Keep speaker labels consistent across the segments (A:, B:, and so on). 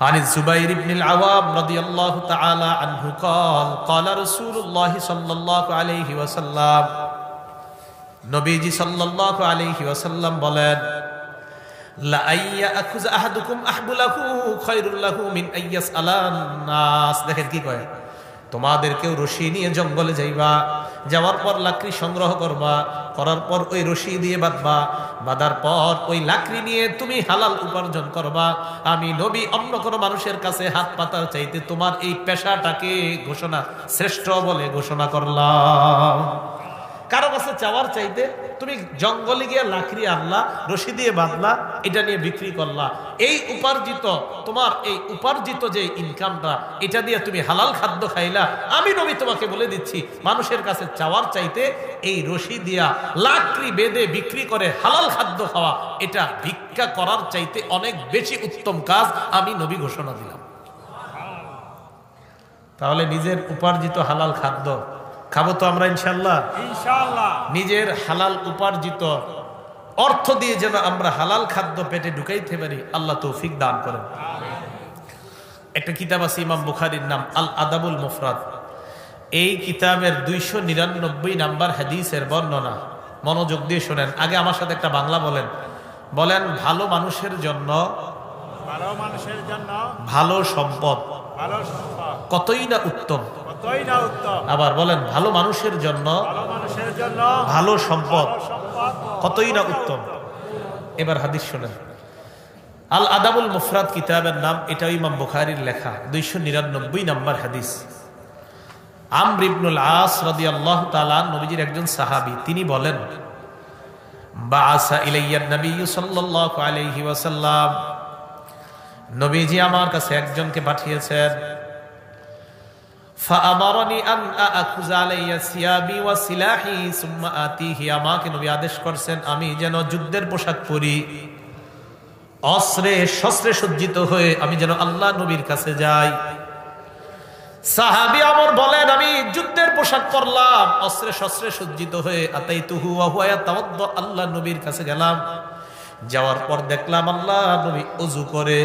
A: عن الزبير بن العوام رضي الله تعالى عنه قال قال رسول الله صلى الله عليه وسلم নবীজি সাল্লাল্লাহু আলাইহি ওয়াসাল্লাম বলেন লা আইয়া আখুজ আহাদুকুম আহবুলাহু খায়রুল লাহু মিন আইয়াস আলান নাস দেখেন কি কয় তোমাদের কেউ রশি নিয়ে জঙ্গলে যাইবা যাওয়ার পর লাকড়ি সংগ্রহ করবা, করার পর ওই রশি দিয়ে বাঁধবা, বাঁধার পর ওই লাকড়ি নিয়ে তুমি হালাল উপার্জন করবা। আমি নবী অন্য কোনো মানুষের কাছে হাত পাতার চাইতে তোমার এই পেশাটাকে ঘোষণা, শ্রেষ্ঠ বলে ঘোষণা করলাম। কারও কাছে চাওয়ার চাইতে তুমি জঙ্গলে গিয়ে লাকড়ি আনলা, রশি দিয়ে বাঁধলা, এটা নিয়ে বিক্রি করলা। এই উপার্জিত, তোমার এই উপার্জিত যে ইনকামটা এটা দিয়ে তুমি হালাল খাদ্য খাইলা। আমি নবী তোমাকে বলে দিচ্ছি, মানুষের কাছে চাওয়ার চাইতে এই রশি দিয়া লাকড়ি বেঁধে বিক্রি করে হালাল খাদ্য খাওয়া, এটা ভিক্ষা করার চাইতে অনেক বেশি উত্তম কাজ আমি নবী ঘোষণা দিলাম। তাহলে নিজের উপার্জিত হালাল খাদ্য খাব তো আমরা ইনশাল্লাহ নিজের হালাল উপার্জিত অর্থ দিয়ে যেন আমরা হালাল খাদ্য পেটে ঢুকাইতে পারি আল্লাহ তৌফিক দান করেন। একটা কিতাব আছে ইমাম বুখারির নাম আল আদাবুল মুফরাদ। এই কিতাবের দুইশো নিরানব্বই নাম্বার হাদিসের বর্ণনা। মনোযোগ দিয়ে শোনেন। আগে আমার সাথে একটা বাংলা বলেন। বলেন ভালো মানুষের জন্য
B: ভালো মানুষের জন্য
A: ভালো সম্পদ। কতই না উত্তম। আবার বলেন ভালো মানুষের জন্য
B: ভালো
A: সম্পদ কতই না উত্তম। এবার হাদিস শোনেন। আল আদাবুল মুফরাদ কিতাবের নাম এটাও ইমাম বুখারির লেখা দুইশো নিরানব্বই নাম্বার হাদিস। আমর ইবনুল আস রদি আল্লাহ তালা নবীজির একজন সাহাবি তিনি বলেন বাসা ইলাইয়ান নবী সাল্লাল্লাহু আলাইহি ওয়াসাল্লাম নবীজি আমার কাছে একজনকে পাঠিয়েছেন। আমাকে নবী আদেশ করছেন, আমি যেন যুদ্ধের পোশাক পরি। অস্ত্রে শস্ত্রে সজ্জিত হয়ে আমি যেন আল্লাহ নবীর কাছে যাই। সাহাবি আমর বলেন, আমি যুদ্ধের পোশাক পরলাম, অস্ত্রে শস্ত্রে সজ্জিত হয়ে আতাই তুহু আল্লাহ নবীর কাছে গেলাম। যাওয়ার পর দেখলাম আল্লাহ নবী অজু করে।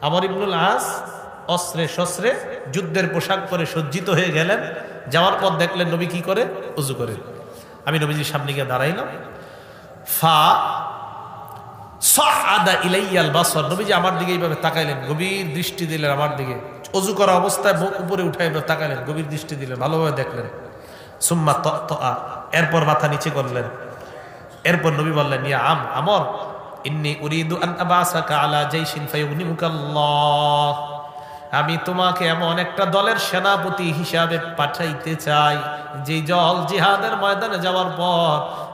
A: আমর ইবনুল আস অস্ত্রে শস্ত্রে যুদ্ধের পোশাক পরে সজ্জিত হয়ে গেলেন। যাওয়ার পর দেখলেন নবী কি করে? অজু করে। আমি নবীজির সামনে গিয়ে দাঁড়াইলাম। ফা আমার দিকে এইভাবে তাকাইলেন, গভীর দৃষ্টি দিলেন আমার দিকে। অজু করা অবস্থায় মুখ উপরে উঠাই তাকাইলেন গভীর দৃষ্টি দিলেন, ভালোভাবে দেখলেন। সুম্মা ত আ। এরপর মাথা নিচে করলেন। এরপর নবী বললেন, ইয়া আম, আমর, ইন্নি উরিদু আন আবাসাকা আলা জাইশিন ফায়ুগনিমুকাল্লাহ। আমি তোমাকে এমন একটা দলের সেনাপতি হিসাবে পাঠাইতে চাই, যে জল জিহাদের ময়দানে যাওয়ার পর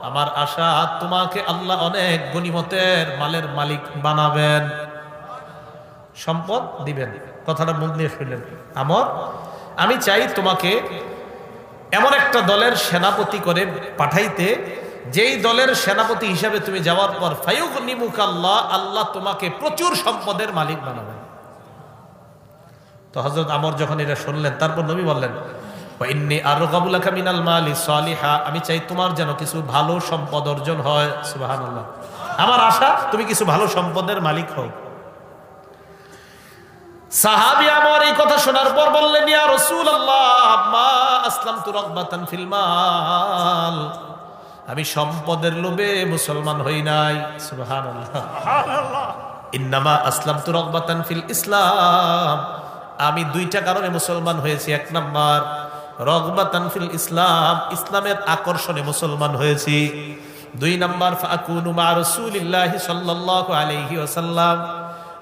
A: আমার আশা তোমাকে আল্লাহ অনেক গনিমতের মালের মালিক বানাবেন। সম্পদ দিবেন, কথাটা মুখ দিয়ে শুনলেন। আমর, আমি চাই তোমাকে এমন একটা দলের সেনাপতি করে পাঠাইতে, যেই দলের সেনাপতি হিসাবে তুমি যাওয়ার পর ফায়ুক নিমুক আল্লাহ আল্লাহ তোমাকে প্রচুর সম্পদের মালিক বানাবেন। তো হজরত আমর যখন এটা শুনলেন তারপর নবী বললেন ইন্নি আর গাবুলাকা মিনাল মালি সালিহা আমি চাই তোমার যেন কিছু ভালো সম্পদ অর্জন হয়। সুবহানাল্লাহ। আমার আশা তুমি কিছু ভালো সম্পদের মালিক হও। সাহাবি আমার এই কথা শোনার পর বললেন ইয়া রাসূলুল্লাহ মা আসলাম তু ফিল মাল আমি সম্পদের লোভে মুসলমান হই নাই। সুবহানাল্লাহ।
B: সুবহানাল্লাহ।
A: ইন্নামা আসলাম তু রকবাতান ফিল ইসলাম আমি দুইটা কারণে মুসলমান হয়েছি। এক নাম্বার, রগবাতান ফিল ইসলাম, ইসলামের আকর্ষণে মুসলমান হয়েছি। দুই নাম্বার, ফাকুনু মা রাসূলিল্লাহি সাল্লাল্লাহু আলাইহি ওয়াসাল্লাম।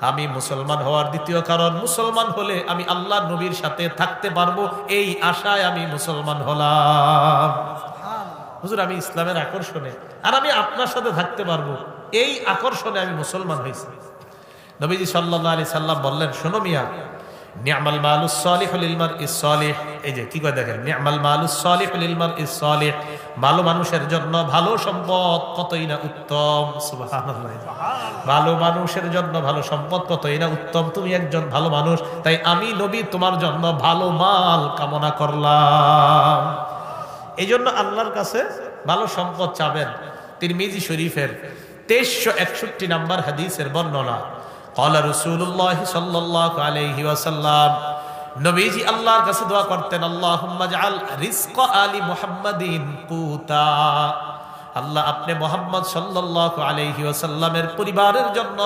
A: আমি মুসলমান হওয়ার দ্বিতীয় কারণ, মুসলমান হলে আমি আল্লাহ নবীর সাথে থাকতে পারব, এই আশায় আমি মুসলমান হলাম। হুজুর, আমি ইসলামের আকর্ষণে, আর আমি আপনার সাথে থাকতে পারব, এই আকর্ষণে আমি মুসলমান হয়েছি। নবীজি সাল্লাহ আলি সাল্লাম বললেন, শোনো মিয়া নিয়ামাল মালুস এই যে, কি করে দেখেন? নিয়ামাল মালুস ভালো মানুষের জন্য ভালো সম্পদ কতই না উত্তম? ভালো মানুষের জন্য ভালো সম্পদ কতই না উত্তম? তুমি একজন ভালো মানুষ, তাই আমি নবী, তোমার জন্য ভালো মাল কামনা করলাম। এই জন্য আল্লাহর কাছে ভালো সম্পদ চাবেন। তিরমিজি শরীফের তেইশশো একষট্টি নাম্বার হাদিসের বর্ণনা। কলা রসুল্লাহ সাল্লাহ আলহি ওয়াসাল্লাম নবীজি আল্লাহর কাছে দোয়া করতেন আল্লাহ আল রিস্ক আলী মোহাম্মদিন পুতা আল্লাহ আপনি মোহাম্মদ সাল্লাহ আলহি ওয়াসাল্লামের পরিবারের জন্য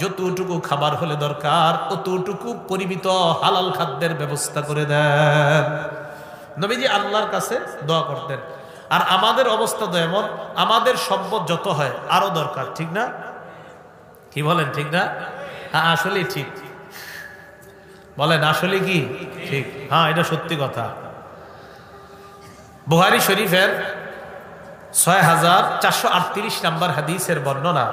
A: যতটুকু খাবার হলে দরকার অতটুকু পরিমিত হালাল খাদ্যের ব্যবস্থা করে দেন নবীজি আল্লাহর কাছে দোয়া করতেন আর আমাদের অবস্থা তো এমন আমাদের সম্পদ যত হয় আরও দরকার ঠিক না কি বলেন, ঠিক না? হ্যাঁ আসলেই ঠিক। বলেন আসলে কি? ঠিক। হ্যাঁ এটা সত্যি কথা। বুহারি শরীফের ছয় হাজার চারশো আটত্রিশ নম্বর হাদিসের বর্ণনা,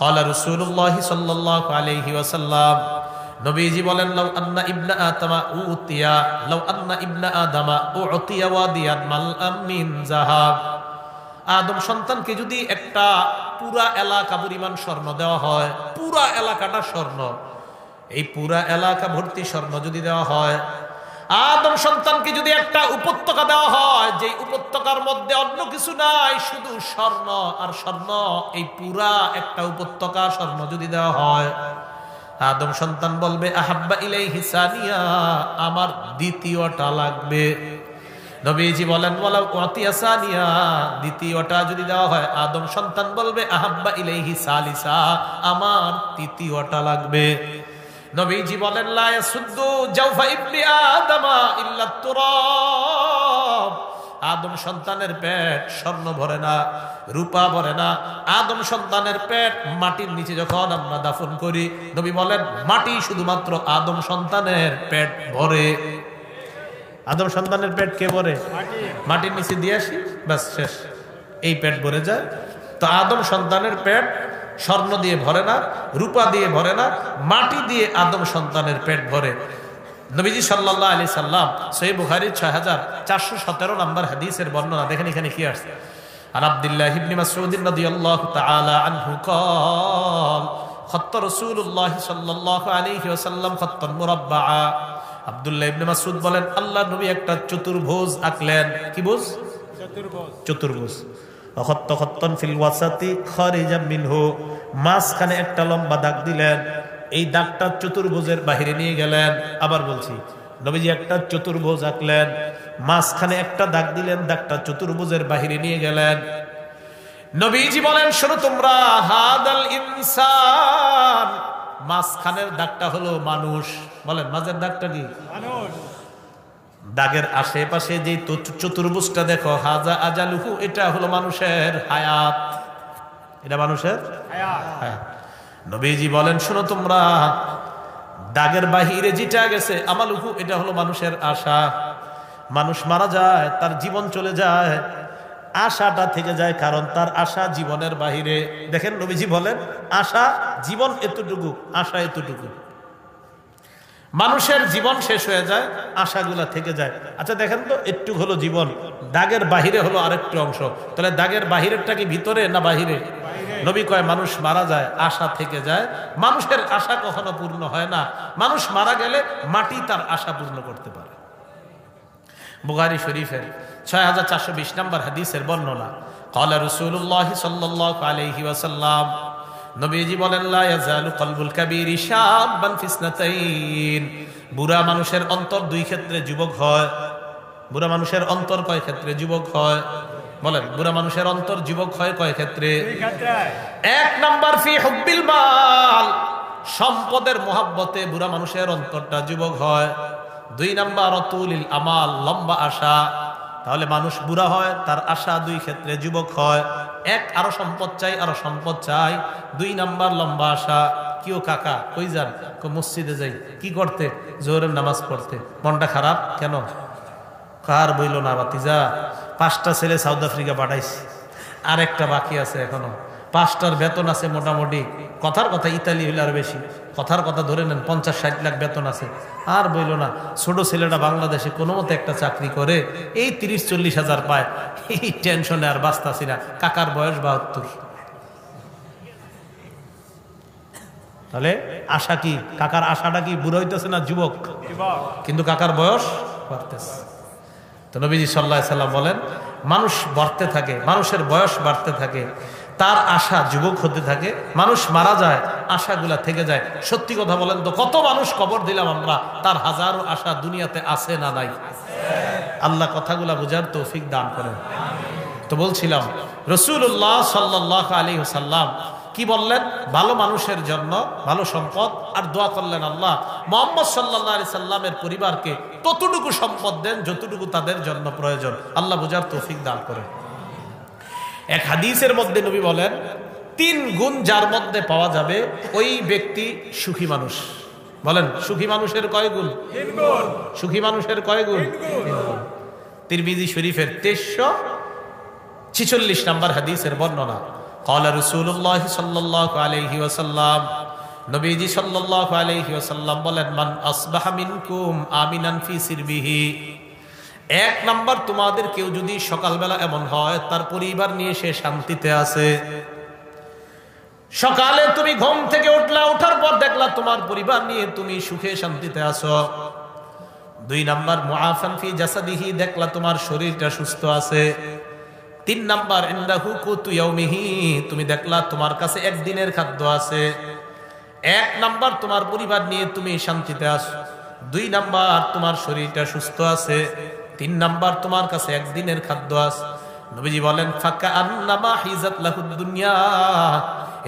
A: কলা রসুল্লাহ সাল্লাহ আলহি ওয়াসাল্লাম, নবীজি বলেন, লাউ আন্না ইবনা আতামা উতিয়া, লাউ আন্না ইবনা আদামা উতিয়া ওয়াদিয়ান মাল আমিন জাহাব। আদম সন্তানকে যদি একটা পুরা এলাকা পরিমাণ স্বর্ণ দেওয়া হয়। পুরা এলাকাটা স্বর্ণ। এই পুরা এলাকা ভর্তি স্বর্ণ যদি দেওয়া হয়, আদম সন্তানকে যদি একটা উপত্যকা দেওয়া হয় যে উপত্যকার মধ্যে অন্য কিছু নাই, শুধু স্বর্ণ আর স্বর্ণ, এই পুরা একটা উপত্যকা স্বর্ণ যদি দেওয়া হয়, আদম সন্তান বলবে, আহাব্বা ইলাই হিসানিয়া আমার দ্বিতীয়টা লাগবে। নবীজি বলেন বলা সানিয়া। দ্বিতীয়টা যদি দেওয়া হয়, আদম সন্তান বলবে, আহাব্বা ইলাইহি সালিসা। আমার তৃতীয়টা লাগবে। নবীজি বলেন, লা ইয়াসুদ্দু জাওফা ইবনি আদামা ইল্লা তুরাব। আদম সন্তানের পেট স্বর্ণ ভরে না, রূপা ভরে না। আদম সন্তানের পেট মাটির নিচে যখন আমরা দাফন করি, নবী বলেন, মাটি শুধুমাত্র আদম সন্তানের পেট ভরে। আদম সন্তানের পেট কে ভরে মাটির নিচে দিয়ে আসি ব্যাস শেষ এই পেট ভরে যায় তো আদম সন্তানের পেট স্বর্ণ দিয়ে ভরে না রূপা দিয়ে ভরে না মাটি দিয়ে আদম সন্তানের পেট ভরে নবীজি সাল্লাহ আলি সাল্লাম সই বুখারির ছয় হাজার চারশো সতেরো নম্বর হাদিসের বর্ণনা দেখেন এখানে কি আসছে আর আব্দুল্লাহ ইবনি মাসউদ রাদিয়াল্লাহু তাআলা আনহু قال خط رسول الله صلى الله عليه وسلم خطا مربعا আব্দুল্লাহ ইবনে মাসউদ বলেন আল্লাহ নবী একটা চতুর্ভুজ আঁকলেন। কি বুঝ
B: চতুর্ভুজ।
A: চতুর্ভুজ। ফিল ওয়াসাতি খারিজা মিনহু। মাঝখানে একটা লম্বা দাগ দিলেন। এই দাগটা চতুর্ভুজের বাহিরে নিয়ে গেলেন। আবার বলছি নবীজি একটা চতুর্ভুজ আঁকলেন। মাঝখানে একটা দাগ দিলেন দাগটা চতুর্ভুজের বাহিরে নিয়ে গেলেন। নবীজি বলেন শোনো তোমরা হাদাল ইনসান মাঝখানের দাগটা হলো মানুষ। বলেন মাঝের দাগটা কি?
B: মানুষ।
A: দাগের আশেপাশে যে চতুর্ভুজটা দেখো হাজা আজালুহু এটা হলো মানুষের হায়াত। এটা মানুষের নবীজি বলেন শোনো তোমরা দাগের বাহিরে যেটা গেছে আমালুহু এটা হলো মানুষের আশা। মানুষ মারা যায় তার জীবন চলে যায় আশাটা থেকে যায় কারণ তার আশা জীবনের বাহিরে। দেখেন নবীজি বলেন, আশা জীবন এতটুকু, আশা এতটুকু। মানুষের জীবন শেষ হয়ে যায়, আশাগুলা থেকে যায়। আচ্ছা দেখেন তো, একটু হলো জীবন, দাগের বাহিরে হলো আরেকটু অংশ। তাহলে দাগের বাহিরেরটা কি ভিতরে না বাহিরে? নবী কয়, মানুষ মারা যায়, আশা থেকে যায়। মানুষের আশা কখনো পূর্ণ হয় না। মানুষ মারা গেলে মাটি তার আশা পূর্ণ করতে পারে। বুগারি শরীফের ছয় হাজার চারশো বিশ নম্বর হাদিসের বর্ণনা। কলা রসুল্লাহ সাল্লাহ আলহি ওয়াসাল্লাম, নবীজি বলেন কলবুল কাবীরি শাব্বান ফিসনাতাইন। বুড়া মানুষের অন্তর দুই ক্ষেত্রে যুবক হয়। বুড়া মানুষের অন্তর কয় ক্ষেত্রে যুবক হয়? বলেন, বুড়া মানুষের অন্তর যুবক হয় কয় ক্ষেত্রে? এক নাম্বার, ফি হুব্বিল মাল। সম্পদের মোহাব্বতে বুড়া মানুষের অন্তরটা যুবক হয়। দুই নাম্বার, অতুলিল আমাল, লম্বা আশা। তাহলে মানুষ বুড়া হয়, তার আশা দুই ক্ষেত্রে যুবক হয়। এক, আরও সম্পদ চাই, আরও সম্পদ চাই। দুই নাম্বার, লম্বা আশা। কিও কাকা, কই যান? মসজিদে যাই। কি করতে? জোহরের নামাজ পড়তে। মনটা খারাপ? কেন? কার বইল না বাতিজা পাঁচটা ছেলে সাউথ আফ্রিকা পাঠাইছি। আর একটা বাকি আছে এখনও। পাঁচটার বেতন আছে মোটামুটি কথার কথা ইতালি হইলে আর বেশি। কথার কথা ধরে নেন, পঞ্চাশ ষাট লাখ বেতন আছে। আর বইল না, ছোট ছেলেটা বাংলাদেশে কোনো মতে একটা চাকরি করে, এই তিরিশ চল্লিশ হাজার পায়। এই টেনশনে আর বাঁচতাছি না। কাকার বয়স বাহাত্তর। তাহলে আশা কি? কাকার আশাটা কি বুড়ো হইতেছে না যুবক? কিন্তু কাকার বয়স বাড়তেছে। তো নবীজি সাল্লাহ সাল্লাম বলেন, মানুষ বাড়তে থাকে, মানুষের বয়স বাড়তে থাকে। তার আশা যুবক হতে থাকে, মানুষ মারা যায়, আশাগুলা থেকে যায়। সত্যি কথা বলেন তো, কত মানুষ কবর দিলাম আমরা, তার হাজারো আশা দুনিয়াতে আছে না নাই? আল্লাহ কথাগুলা বোঝার তৌফিক দান করেন। তো বলছিলাম রসুল্লাহ সাল্লাহ আলী সাল্লাম কি বললেন? ভালো মানুষের জন্য ভালো সম্পদ, আর দোয়া করলেন আল্লাহ। মোহাম্মদ সাল্লাহ আলি সাল্লামের পরিবারকে ততটুকু সম্পদ দেন যতটুকু তাদের জন্য প্রয়োজন। আল্লাহ বোঝার তৌফিক দান করেন। এক হাদিসের মধ্যে নবী বলেন তিন গুণ যার মধ্যে পাওয়া যাবে ওই ব্যক্তি সুখী মানুষ। বলেন সুখী মানুষের কয় গুণ? সুখী মানুষের কয় গুণ? তিরমিজি শরীফের তেইশশো ছিচল্লিশ নম্বর হাদিসের বর্ণনা কলা রসুল্লাহ সাল্লাহ আলহি ওসাল্লাম নবীজি সাল্লাহ আলহি ওসাল্লাম বলেন মান আসবাহ মিনকুম আমিনান ফি সিরবিহি এক নাম্বার তোমাদের কেউ যদি সকালবেলা এমন হয়, তার পরিবার নিয়ে সে শান্তিতে আছে। সকালে তুমি ঘুম থেকে উঠলা ওঠার পর দেখলা তোমার পরিবার নিয়ে তুমি সুখে শান্তিতে আছো। দুই নাম্বার, মুআফান ফি জাসাদিহি, দেখলা তোমার শরীরটা সুস্থ আছে। তিন নাম্বার, ইন্দাহু কুতু ইয়াউমিহি, তুমি দেখলা তোমার কাছে একদিনের খাদ্য আছে। এক নাম্বার, তোমার পরিবার নিয়ে তুমি শান্তিতে আছো। দুই নাম্বার, তোমার শরীরটা সুস্থ আছে। তিন নাম্বার তোমার কাছে একদিনের খাদ্য আছে। নবীজি বলেন ফাঁকা আন্নামা হিজাত দুনিয়া।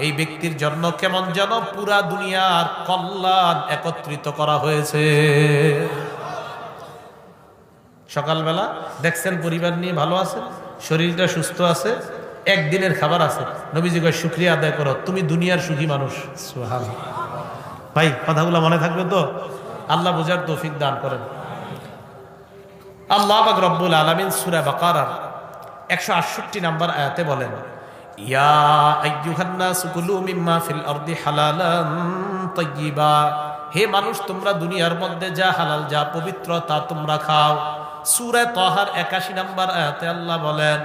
A: এই ব্যক্তির জন্য কেমন যেন পুরা দুনিয়ার কল্যাণ একত্রিত করা হয়েছে। সকালবেলা দেখছেন পরিবার নিয়ে ভালো আছে, শরীরটা সুস্থ আছে, একদিনের খাবার আছে। নবীজি কয়, শুক্রিয়া আদায় করো, তুমি দুনিয়ার সুখী মানুষ। ভাই, কথাগুলো মনে থাকবে তো? আল্লাহ বোঝার তৌফিক দান করেন। আল্লাহ বাক রব্বুল আলমিন সুরা বাকারার একশো আটষট্টি নাম্বার আয়াতে বলেন, ইয়া আইয়ুহান্নাস কুলু মিম্মা ফিল আরদি হালালান তাইয়্যিবা। হে মানুষ, তোমরা দুনিয়ার মধ্যে যা হালাল, যা পবিত্র, তা তোমরা খাও। সূরা তহার 81 নাম্বার আয়াতে আল্লাহ বলেন,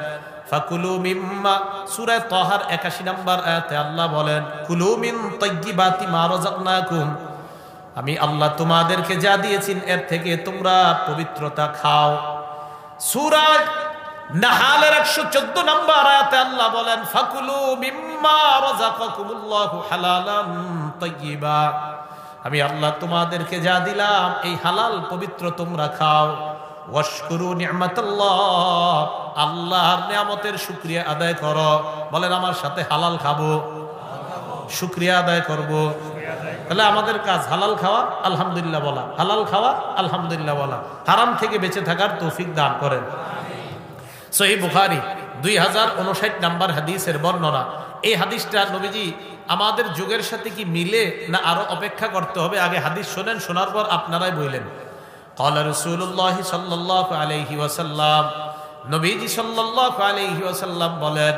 A: ফাকুলু মিম্মা। সূরা তহার 81 নাম্বার আয়াতে আল্লাহ বলেন, কুলু মিন তাইয়্যিবাতি মা রাযাকনাকুম আমি আল্লাহ তোমাদেরকে যা দিয়েছি এর থেকে তোমরা পবিত্রতা খাও। সুরাজ নাহালের একশো চোদ্দ নম্বর বলেন, ফাকুলু মিম্মা আমি আল্লাহ তোমাদেরকে যা দিলাম, এই হালাল পবিত্র তোমরা খাও। আল্লাহর নিয়ামতের শুকরিয়া আদায় করো। বলেন, আমার সাথে হালাল খাব। শুক্রিয়া আদায় করব। তাহলে আমাদের কাজ হালাল খাওয়া, আলহামদুলিল্লাহ বলা। হালাল খাওয়া, আলহামদুলিল্লাহ বলা। হারাম থেকে বেঁচে থাকার তৌফিক দান করেন। সহি বুখারি, দুই হাজার উনষাট নাম্বার হাদিসের বর্ণনা। এই হাদিসটা নবীজি, আমাদের যুগের সাথে কি মিলে না আরও অপেক্ষা করতে হবে? আগে হাদিস শোনেন, শোনার পর আপনারাই বললেন। কলা রসুল্লাহ সাল্লাহ আলহি ওয়াসাল্লাম, নবীজি সাল্লাহ আলহি ওয়াসাল্লাম বলেন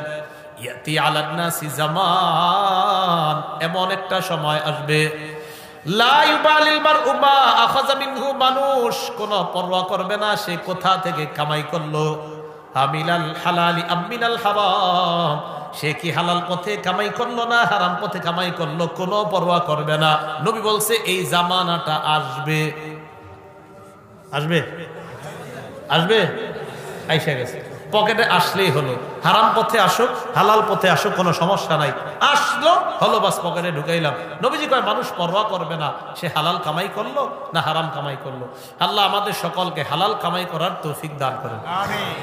A: ইয়াতি জামান। এমন একটা সময় আসবে। মানুষ। কোনো করবে না, সে কোথা থেকে কামাই করল? সে কি হালাল পথে কামাই করল না হারাম পথে কামাই করল? কোনো পরোয়া করবে না। নবী বলছে, এই জামানাটা আসবে। আসবে? আসবে? আইসা গেছে। পকেটে আসলেই হলো হারাম পথে আসুক হালাল পথে আসুক কোনো সমস্যা নাই আসলো হলো বাস পকেটে ঢুকাইলাম নবীজি কয় মানুষ পরোয়া করবে না সে হালাল কামাই করলো না হারাম কামাই করলো আল্লাহ আমাদের সকলকে হালাল কামাই করার তৌফিক দান করেন
B: আমিন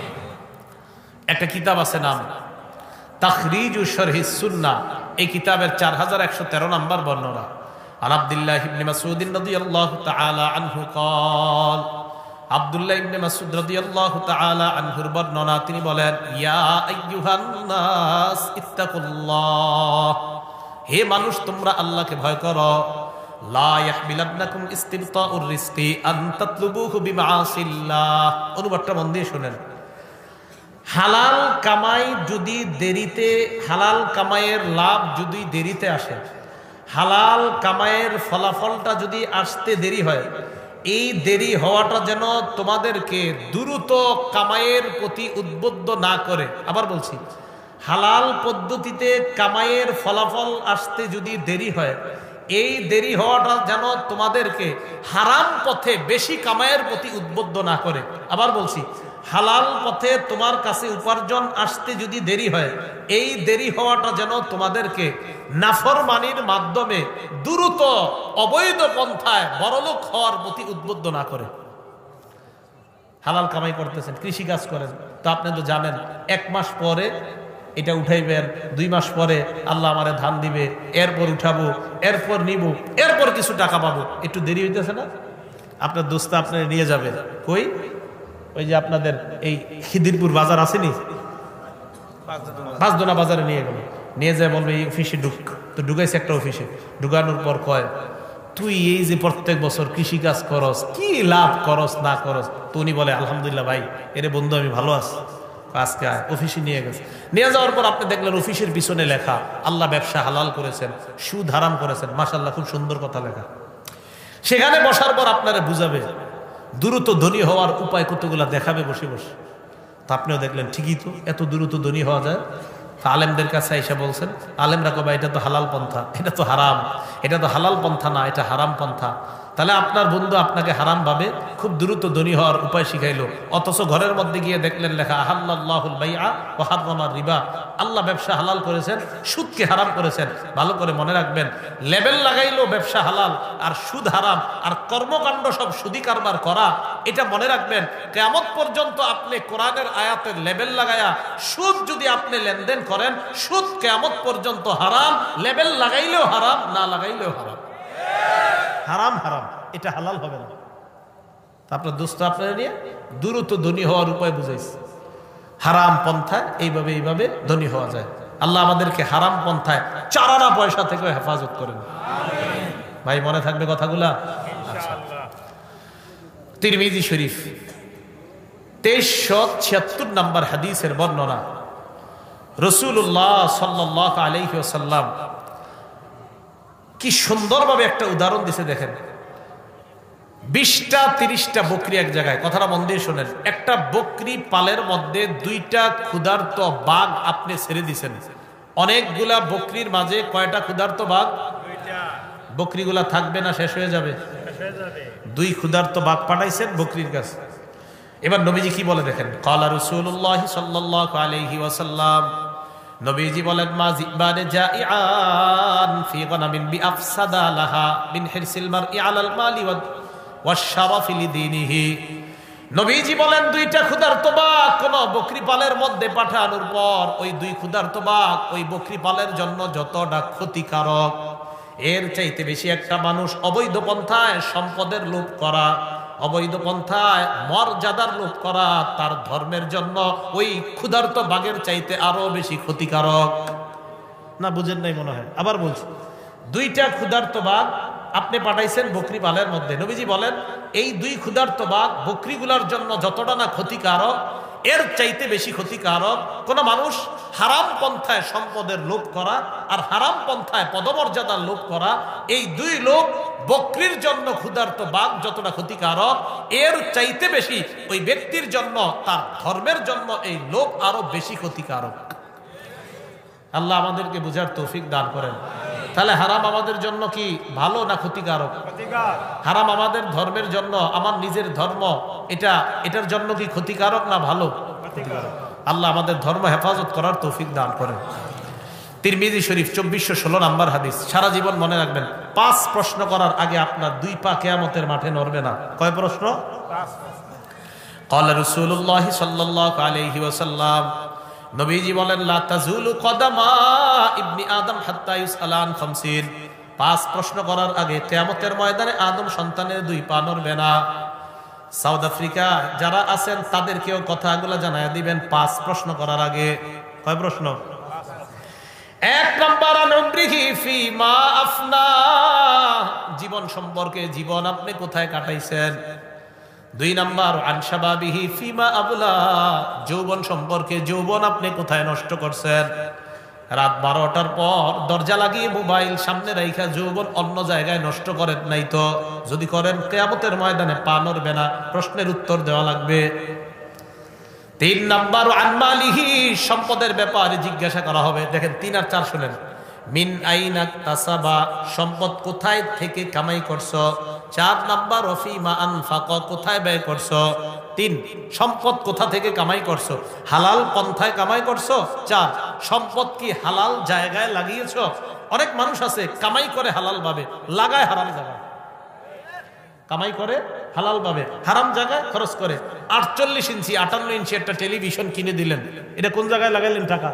A: একটা কিতাব আছে নাম তাখরিজ শরহি সুন্না এই কিতাবের চার হাজার একশো তেরো নম্বর বর্ণনা عن عبد الله بن مسعود رضي الله تعالى عنه قال আব্দুল্লাহ ইবনে মাসউদ রাদিয়াল্লাহু তাআলা আনহুর বর্ণনা, তিনি বলেন, ইয়া আইয়ুহান নাস ইত্তাকুল্লাহ, হে মানুষ, তোমরা আল্লাহকে ভয় করো। লা ইয়াহমিলান্নাকুম ইস্তিবতাউর রিজকি আন তাতলুবুহু বিমাআসিল্লাহ অনুবাদটা মন দিয়ে শুনেন। হালাল কামাই যদি দেরিতে, হালাল কামাইয়ের লাভ যদি দেরিতে আসে, হালাল কামাইয়ের ফলাফলটা যদি আসতে দেরি হয় এই দেরি হওয়াটা যেন তোমাদেরকে দ্রুত কামায়ের প্রতি উদ্বুদ্ধ না করে। আবার বলছি, হালাল পদ্ধতিতে কামায়ের ফলাফল আসতে যদি দেরি হয়, এই দেরি হওয়াটা যেন তোমাদেরকে হারাম পথে বেশি কামায়ের প্রতি উদ্বুদ্ধ না করে। আবার বলছি হালাল পথে তোমার কাছে উপার্জন আসতে যদি দেরি হয়, এই দেরি হওয়াটা যেন তোমাদেরকে নাফরমানির মাধ্যমে দ্রুত অবৈধ পন্থায় বড়লোক হওয়ার প্রতি উদ্বুদ্ধ না করে। হালাল কামাই করতেছেন কৃষি কাজ করেন। তো আপনি তো জানেন, এক মাস পরে এটা উঠাইবেন, দুই মাস পরে আল্লাহ আমারে ধান দিবে, এরপর উঠাবো, এরপর নিব, এরপর কিছু টাকা পাবো। একটু দেরি হইতেছে না? আপনার দোস্ত আপনার নিয়ে যাবে। কই? ওই যে আপনাদের এই খিদিরপুর বাজার আসেনি পাঁচদোনা বাজারে নিয়ে গেল। নিয়ে যায় বলবে, এই অফিসে ঢুক। তো ঢুকাইছে একটা অফিসে ঢুকানোর পর কয়, তুই এই যে প্রত্যেক বছর কৃষি কাজ করস, কি লাভ করস, না করস? তো উনি বলে, আলহামদুলিল্লাহ ভাই, এরে বন্ধু, আমি ভালো আছি। আজকে অফিসে নিয়ে গেছে। নিয়ে যাওয়ার পর আপনি দেখলেন অফিসের পিছনে লেখা, আল্লাহ ব্যবসা হালাল করেছেন, সুদ হারাম করেছেন। মাসাল্লাহ খুব সুন্দর কথা লেখা। সেখানে বসার পর আপনারা বুঝাবে দ্রুত ধনী হওয়ার উপায় কতগুলো দেখাবে বসে বসে। তা আপনিও দেখলেন, ঠিকই তো, এত দ্রুত ধনী হওয়া যায়। আলেমদের কাছে এসে বলছেন, আলেমরা কবে, এটা তো হালাল পন্থা, এটা তো হারাম, এটা তো হালাল পন্থা না, এটা হারাম পন্থা। তাহলে আপনার বন্ধু আপনাকে হারাম ভাবে খুব দ্রুত ধনী হওয়ার উপায় শিখাইলো। অথচ ঘরের মধ্যে গিয়ে দেখলেন লেখা আহাল্লাহুল ও রিবা। আল্লাহ ব্যবসা হালাল করেছেন, সুদকে হারাম করেছেন। ভালো করে মনে রাখবেন, লেবেল লাগাইলো ব্যবসা হালাল, আর সুদ হারাম, আর কর্মকাণ্ড সব সুদি কারবার করা, এটা মনে রাখবেন কেমন পর্যন্ত আপনি কোরআনের আয়াতের লেবেল লাগায়া, সুদ যদি আপনি লেনদেন করেন, সুদ কেমন পর্যন্ত হারাম, লেবেল লাগাইলেও হারাম, না লাগাইলেও হারাম। হারাম হারাম। এটা হালাল হবে না। আপনার দোস্ত আপনারা নিয়ে দ্রুত ধনী হওয়ার উপায় বুঝাইছে। হারাম পন্থায় এইভাবে এইভাবে ধনী হওয়া যায়। আল্লাহ আমাদেরকে হারাম পন্থায় চারানা পয়সা থেকে হেফাজত করেন। ভাই, মনে থাকবে কথাগুলা?
B: ইনশাআল্লাহ
A: তিরমিজি শরীফ, তেইশশো ছিয়াত্তর নম্বর হাদিসের বর্ণনা। রসুল্লাহ সাল্লাহ আলহিসাল্লাম কি সুন্দরভাবে একটা উদাহরণ দিছে দেখেন। বিশটা, তিরিশটা বকরি এক জায়গায়। কথাটা মন দিয়ে শোনেন। একটা বকরি পালের মধ্যে দুইটা ক্ষুধার্ত বাঘ আপনি ছেড়ে দিছেন। অনেকগুলা বকরির মাঝে কয়টা ক্ষুধার্ত বাঘ? বকরিগুলা থাকবে না, শেষ হয়ে যাবে। দুই ক্ষুধার্ত বাঘ পাঠাইছেন বকরির কাছে। এবার নবীজি কি বলে দেখেন? কালা রসুল্লাহ সাল্লাল্লাহু আলাইহি ওয়াসাল্লাম নবীজি বলেন, মা জিবানে জাইআন ফি গনামিন বিআফসাদা লাহা মিন হিরসিল মারই আলাল মালি ওয়া ওয়াশরাফি লিদিনিহি। নবীজি বলেন, দুইটা ক্ষুধার্ত বাঘ কোন বকরি পালের মধ্যে পাঠানোর পর ওই দুই ক্ষুধার্ত বাঘ ওই বকরি পালের জন্য যতটা ক্ষতিকারক, এর চাইতে বেশি একটা মানুষ অবৈধ পন্থায় সম্পদের লোভ করা। অবৈধ পন্থায় মর্যাদার লোভ করা তার ধর্মের জন্য ওই ক্ষুধার্ত বাঘের চাইতে আরও বেশি ক্ষতিকারক। না বুঝেন নাই মনে হয়। আবার বলছি। দুইটা ক্ষুধার্ত বাঘ আপনি পাঠাইছেন বকরি পালের মধ্যে। নবীজি বলেন এই দুই ক্ষুধার্ত বাঘ বকরিগুলার জন্য যতটা না ক্ষতিকারক এর চাইতে বেশি ক্ষতিকারক কোন মানুষ হারাম পন্থায় সম্পদের লোভ করা আর হারাম পন্থায় পদমর্যাদার লোভ করা, এই দুই লোক বকরির জন্য ক্ষুধার্ত বাঘ যতটা ক্ষতিকারক, এর চাইতে বেশি ওই ব্যক্তির জন্য, তার ধর্মের জন্য এই লোভ আরও বেশি ক্ষতিকারক। আল্লাহ আমাদেরকে বুঝার তৌফিক দান করেন। তাহলে হারাম আমাদের জন্য কি ভালো না ক্ষতিকারক
B: প্রতিকার
A: হারাম আমাদের ধর্মের জন্য আমার নিজের ধর্ম এটা এটার জন্য কি ক্ষতিকারক না ভালো
B: প্রতিকার
A: আল্লাহ আমাদের ধর্ম হেফাজত করার তৌফিক দান করেন তিরমিজি শরীফ চব্বিশশো ষোলো নাম্বার হাদিস সারা জীবন মনে রাখবেন পাঁচ প্রশ্ন করার আগে আপনার দুই পা কেয়ামতের মাঠে নড়বে না কয় প্রশ্ন
B: পাঁচ
A: قال رسول الله صلى الله عليه وسلم নবীজি বলেন, লা তাজুলু কদামা ইবনি আদম হাত্তা ইউসআলান খামসিন। পাঁচ প্রশ্ন করার আগে কিয়ামতের ময়দানে আদম সন্তানের দুই পা নড়বে না। সাউথ আফ্রিকা যারা আছেন, তাদেরকেও কথাগুলো জানায় দিবেন পাঁচ প্রশ্ন করার আগে। কয় প্রশ্ন? এক নম্বর জীবন সম্পর্কে জীবন আপনি কোথায় কাটাইছেন? দুই নাম্বার আনসাবাবিহি ফিমা আবুলা। যৌবন সম্পর্কে যৌবন আপনি কোথায় নষ্ট করছেন? রাত বারোটার পর দরজা লাগিয়ে মোবাইল সামনে রাইখা যৌবন অন্য জায়গায় নষ্ট করেন নাই তো? যদি করেন, কেয়ামতের ময়দানে পা নড়বে না, প্রশ্নের উত্তর দেওয়া লাগবে। তিন নাম্বার আনমালিহি সম্পদের ব্যাপারে জিজ্ঞাসা করা হবে। দেখেন, তিন আর চার শুনেন। মিন আইনা তাসাবা, সম্পদ কোথায় থেকে কামাই করছ? চার নাম্বার অফিমা আনফাক, কোথায় ব্যয় করছ? তিন, সম্পদ কোথা থেকে কামাই করছ? হালাল পন্থায় কামাই করছ? চার, সম্পদ কি হালাল জায়গায় লাগিয়েছো? অনেক মানুষ আছে, কামাই করে হালাল ভাবে লাগায় হারাম জায়গায়। কামাই করে, হালাল ভাবে হারাম জায়গায় খরচ করে। আটচল্লিশ ইঞ্চি, আটান্ন ইঞ্চি একটা টেলিভিশন কিনে দিলেন। এটা কোন জায়গায় লাগাইলেন টাকা?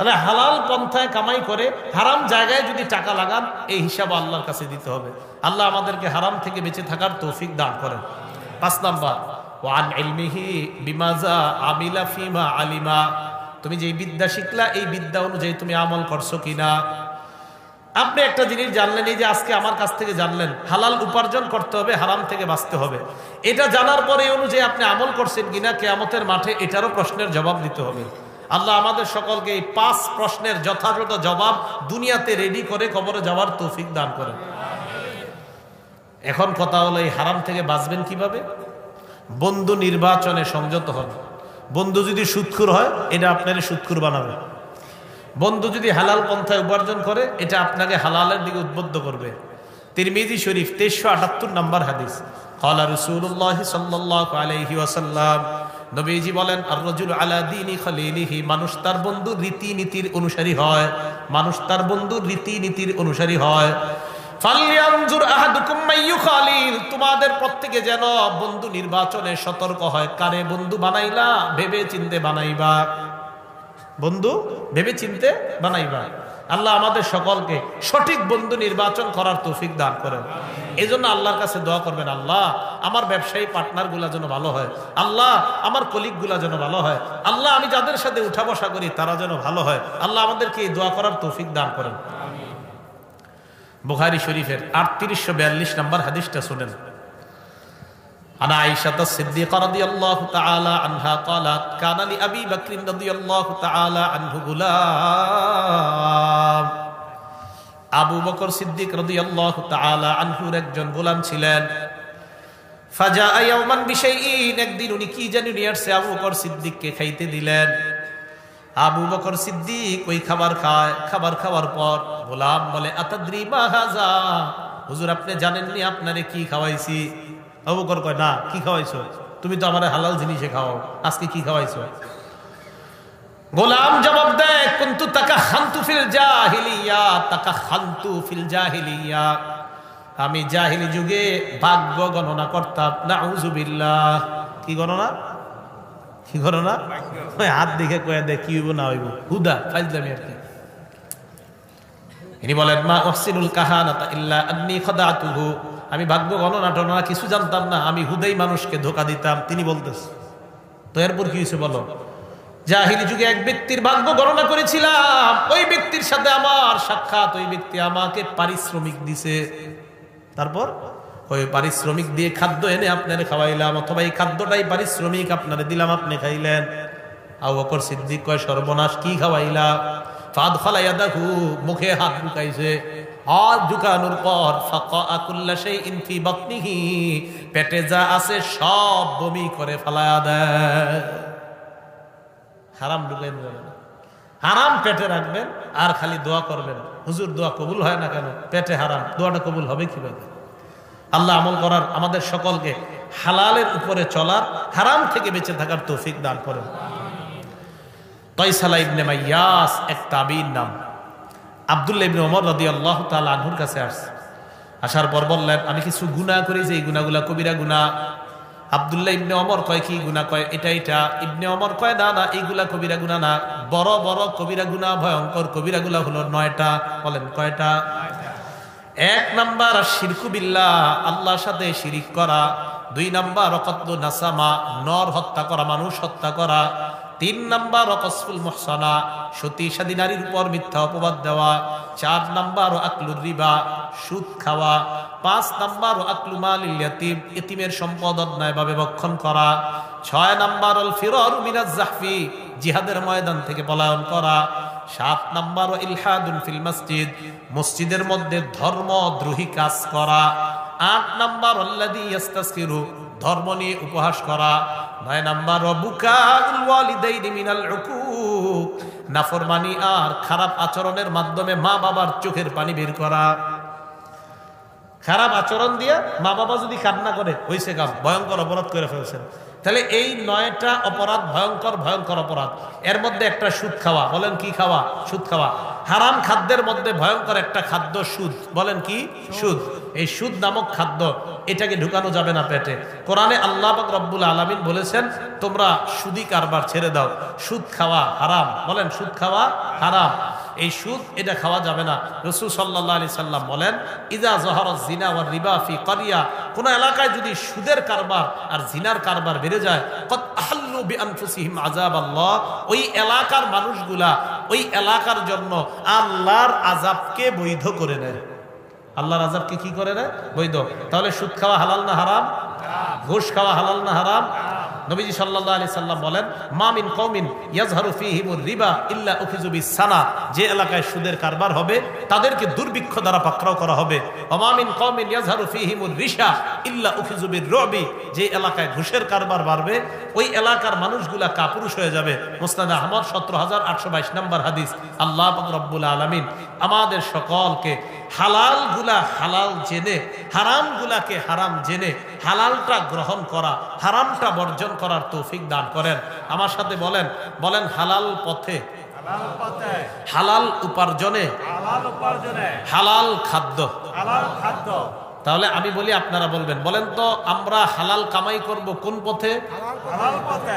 A: তাহলে হালাল পন্থায় কামাই করে হারাম জায়গায় যদি টাকা লাগান, এই হিসাব আল্লাহর কাছে দিতে হবে। আল্লাহ আমাদেরকে হারাম থেকে বেঁচে থাকার তৌফিক দান করেন। পাঁচ নাম্বার, ওয়ান ইলমিহি বিমাজা আমিলা ফিমা আলিমা। তুমি যে বিদ্যা শিখলা, এই বিদ্যা অনুযায়ী তুমি আমল করছ কিনা? আপনি একটা জিনিস জানলেন, এই যে আজকে আমার কাছ থেকে জানলেন, হালাল উপার্জন করতে হবে, হারাম থেকে বাঁচতে হবে। এটা জানার পরে অনুযায়ী আপনি আমল করছেন কিনা, কেয়ামতের মাঠে এটারও প্রশ্নের জবাব দিতে হবে। আল্লাহ আমাদের সকলকে এই পাঁচ প্রশ্নের যথাযথ জবাব দুনিয়াতে রেডি করে কবরে যাওয়ার তৌফিক দান করেন। এখন কথা হলো এই হারাম থেকে বাঁচবেন কীভাবে? বন্ধু নির্বাচনে সংযত হন। বন্ধু যদি সুৎখুর হয়, এটা আপনার সুৎখুর বানাবে। বন্ধু যদি হালাল পন্থায় উপার্জন করে, এটা আপনাকে হালালের দিকে উদ্বুদ্ধ করবে। তিরমিজি শরীফ তেইশশো আটাত্তর নম্বর হাদিস। কলা রসুল্লাহ সাল্লাহ আলাইহি ওয়াসাল্লাম নবীজি বলেন আর রজুল আলা দিনী খলিলিহি মানুষ তার বন্ধুর রীতিনীতির অনুসারী হয়। মানুষ তার বন্ধুর রীতিনীতির অনুসারী হয়। তোমাদের প্রত্যেকে যেন বন্ধু নির্বাচনে সতর্ক হয়। কারে বন্ধু বানাইলা ভেবে চিনতে বানাইবা। বন্ধু ভেবে চিনতে বানাইবা। আল্লাহ আমাদের সকলকে সঠিক বন্ধু নির্বাচন করার তৌফিক দান করেন। এই জন্য আল্লাহর কাছে দোয়া করবেন আল্লাহ আমার ব্যবসায়ী পার্টনার গুলা যেন ভালো হয় আল্লাহ আমার কলিগ গুলা যেন ভালো হয় আল্লাহ আমি যাদের সাথে উঠা বসা করি তারা যেন ভালো হয় আল্লাহ আমাদেরকে এই দোয়া করার তৌফিক দান করেন বুখারি শরীফের আটত্রিশশো বিয়াল্লিশ নম্বর হাদিসটা শুনেন عن عائشة الصديقة رضي الله تعالى عنها قالت كان لأبي بكر رضي الله تعالى عنه غلام আবু বকর সিদ্দিক রাদিয়াল্লাহু তাআলা আনহুর একজন গোলাম ছিলেন। ফাজা বিশাইইন, একদিন উনি কি জানি নিয়ে আসছে, আবু বকর সিদ্দিককে খাইতে দিলেন। আবু বকর সিদ্দিক ওই খাবার খায়, খাবার খাওয়ার পর গোলাম বলে, আতাদ্রি মা হাজা? হুজুর, আপনি জানেননি আপনারে কি খাওয়াইছি? আবু বকর কয়, না, কি খাওয়াইছো? তুমি তো আমার হালাল জিনিসে খাওয়াও, আজকে কি খাওয়াইছো? গোলাম জবাব দেয় কুন্তু তাকা খান্তু ফিল জাহিলিয়া, তাকা খান্তু ফিল জাহিলিয়া। আমি জাহিলি যুগে ভাগ্য গণনা করতাম। নাউজুবিল্লাহ। কি গণনা? কি গণনা? হাত দেখে কয়ে দেয় কি হইব না হইব। হুদা, ফাইজলামি আর কি। ইনি বলেন, মা ওহসিনুল কাহানাতা ইল্লা আন্নি খদাতুহু। আমি ভাগ্য গণনা টনা কিছু জানতাম না। আমি হুদাই মানুষকে ধোকা দিতাম। তিনি বলতেছে, তো এরপর কি হয়েছে বলো? জাহিলি যুগে এক ব্যক্তির ভাগ্য গণনা করেছিলাম। ওই ব্যক্তির সাথে আমার সাক্ষাৎ, ওই ব্যক্তি আমাকে পারিশ্রমিক দিছে। তারপর? ওই পারিশ্রমিক দিয়ে খাদ্য এনে আপনারে খাওয়াইলাম, অথবা এই খাদ্যটাই পারিশ্রমিক আপনারে দিলাম, আপনি খাইলেন। আবু বকর সিদ্দিক কয়, সর্বনাশ, কি খাওয়াইলা ফাদ ফালাইয়া দেখু মুখে হাত ঢুকাইছে। হাত ঢুকানোর পর সেই ইনফি বকনিহি পেটে যা আছে সব বমি করে ফালায়া দেয়। হারাম ঢুকাই যাবে না। হারাম পেটে রাখবেন, আর খালি দোয়া করবেন। হুজুর, দোয়া কবুল হয় না কেন? পেটে হারাম। দোয়াটা কবুল হবে কীভাবে? আল্লাহ আমল করার আমাদের সকলকে হালালের উপরে চলার, হারাম থেকে বেঁচে থাকার তৌফিক দান করেন। তয়সালা ইবনে মাইয়াস, এক তাবির নাম। আবদুল্লাহ ইবনে ওমর রদি আল্লাহ তাআলা আনহুর কাছে আসছে। আসার পর বললেন, আমি কিছু গুনাহ করি যে এই গুনাহগুলা কবিরা গুনাহ আবদুল্লাহ ইবনে অমর কয়, কি গুণা কয়, এটা এটা। ইবনে অমর কয়, না না, এইগুলা কবিরা গুণা না। বড় বড় কবিরা গুণা ভয়ঙ্কর কবিরা গুলা হলো নয়টা। বলেন, কয়টা? এক নাম্বার শিরকু বিল্লাহ। আল্লাহর সাথে শিরিক করা। দুই নাম্বার অকত্ল নাসামা। নর হত্যা করা, মানুষ হত্যা করা। তিন নাম্বার অকসফুল মহসানা, সতী সাদী নারীর উপর মিথ্যা অপবাদ দেওয়া, চার নাম্বার আকলুর রিবা, সুদ খাওয়া, পাঁচ নাম্বার আকলু মাল ইয়াতিম ইতিমের সম্পদ অন্যায়ভাবে ভক্ষণ করা, ছয় নাম্বার অল ফিরর মিনাজ জাহফি, জিহাদের ময়দান থেকে পলায়ন করা, সাত নাম্বার ইলহাদুল ফিল মসজিদ, মসজিদের মধ্যে ধর্মদ্রোহী কাজ করা, আট নাম্বার আল্লাদি ইয়াস্তাসকিরু ধর্ম নিয়ে উপহাস করা। নয় নাম্বার নাফরমানি আর খারাপ আচরণের মাধ্যমে মা বাবার চোখের পানি বের করা। খারাপ আচরণ দিয়ে মা বাবা যদি কান্না করে, হইছে কাম, ভয়ঙ্কর অপরাধ করে ফেলছেন। তাহলে এই নয়টা অপরাধ ভয়ঙ্কর ভয়ঙ্কর অপরাধ। এর মধ্যে একটা সুদ খাওয়া, বলেন কি খাওয়া? সুদ খাওয়া। হারাম খাদ্যের মধ্যে ভয়ঙ্কর একটা খাদ্য সুদ, বলেন কি? সুদ। এই সুদ নামক খাদ্য, এটাকে ঢুকানো যাবে না পেটে। কোরআনে আল্লাহ রব্বুল আলামিন বলেছেন, তোমরা সুদি কারবার ছেড়ে দাও। সুদ খাওয়া হারাম। বলেন, সুদ খাওয়া হারাম। এই সুদ, এটা খাওয়া যাবে না। রসুল সাল্লাহ আলি সাল্লাম বলেন ইজা জহর জিনা ওয়ার রিবা ফি করিয়া কোন এলাকায় যদি সুদের কারবার আর জিনার কারবার বেড়ে যায় কত আহাল্লু বি আনফুসিহিম আল্লাহ ওই এলাকার মানুষগুলা ওই এলাকার জন্য আল্লাহর আযাবকে বৈধ করে নেয়। আল্লাহর আযাবকে কি করে নেয়? বৈধ। তাহলে সুদ খাওয়া হালাল না হারাম? ঘুষ খাওয়া হালাল না হারাম? নবীজি সাল্লাল্লাহু আলাইহি সাল্লাম বলেন মামিন কওমিন ইয়াজহারু ফীহিমুর রিবা ইল্লা উখিযু বিসানা যে এলাকায় সুদের কারবার হবে, তাদেরকে দুর্ভিক্ষ দ্বারা পাকড়াও করা হবে। অমামিন কওমিন ইয়াজহারু ফীহিমুর রিশা ইল্লা উখিযু বিররবি যে এলাকায় ঘুষের কারবার বাড়বে, ওই এলাকার মানুষগুলা কাপুরুষ হয়ে যাবে। মুসনাদ আহমদ 17822 নম্বর হাদিস। আল্লাহ পাক রব্বুল আলামিন আমাদের সকলকে হালালগুলা হালাল জেনে হারাম গুলাকে হারাম জেনে, হালালটা গ্রহণ করা, হারামটা বর্জন করার তৌফিক দান করেন। আমার সাথে বলেন বলেন হালাল পথে।
B: হালাল
A: উপার্জনে।
B: হালাল
A: খাদ্য। তাহলে আমি বলি আপনারা বলবেন বলেন তো আমরা হালাল কামাই করব কোন পথে?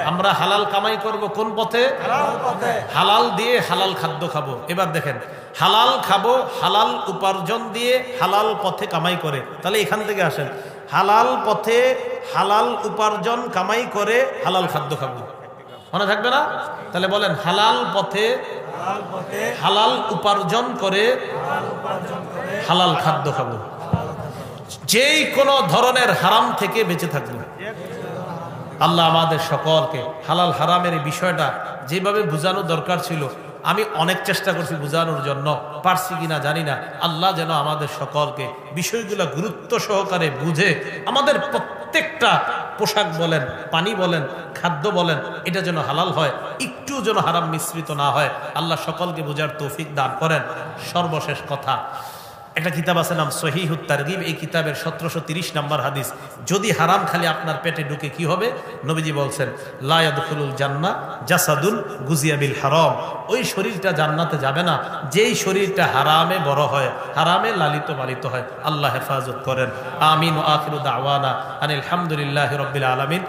A: আমরা হালাল কামাই করব কোন পথে।
B: হালাল
A: দিয়ে হালাল খাদ্য খাব। এবার দেখেন হালাল খাব হালাল উপার্জন দিয়ে হালাল পথে কামাই করে। তাহলে এখান থেকে আসেন। হালাল পথে হালাল উপার্জন কামাই করে হালাল খাদ্য খাব। মনে থাকবে না? তাহলে বলেন, হালাল পথে
B: হালাল
A: উপার্জন করে হালাল খাদ্য খাব। যেই কোনো ধরনের হারাম থেকে বেঁচে থাকব। আল্লাহ আমাদের সকলকে হালাল হারামের বিষয়টা যেভাবে বোঝানো দরকার ছিল আমি অনেক চেষ্টা করছি বোঝানোর জন্য। পারছি কিনা জানি না। আল্লাহ যেন আমাদের সকলকে বিষয়গুলো গুরুত্ব সহকারে বুঝে আমাদের প্রত্যেকটা পোশাক বলেন, পানি বলেন, খাদ্য বলেন, এটা যেন হালাল হয় একটু যেন হারাম মিশ্রিত না হয়। আল্লাহ সকলকে বোঝার তৌফিক দান করেন। সর্বশেষ কথা একটা কিতাব আছে নাম সহিহুত তারগিব, এই কিতাবের সতেরোশো তিরিশ নাম্বার হাদিস। যদি হারাম খালি আপনার পেটে ঢুকে কি হবে? নবীজি বলছেন লায়াদুল জান্না জাসাদুল গুজিয়াবিল হারম। ওই শরীরটা জান্নাতে যাবে না। যেই শরীরটা হারামে বড় হয়, হারামে লালিত পালিত হয়, আল্লাহ হেফাজত করেন। আমিন ও আখিরুদ আওয়ানা আনিল হামদুলিল্লাহ রবিল আলমিন।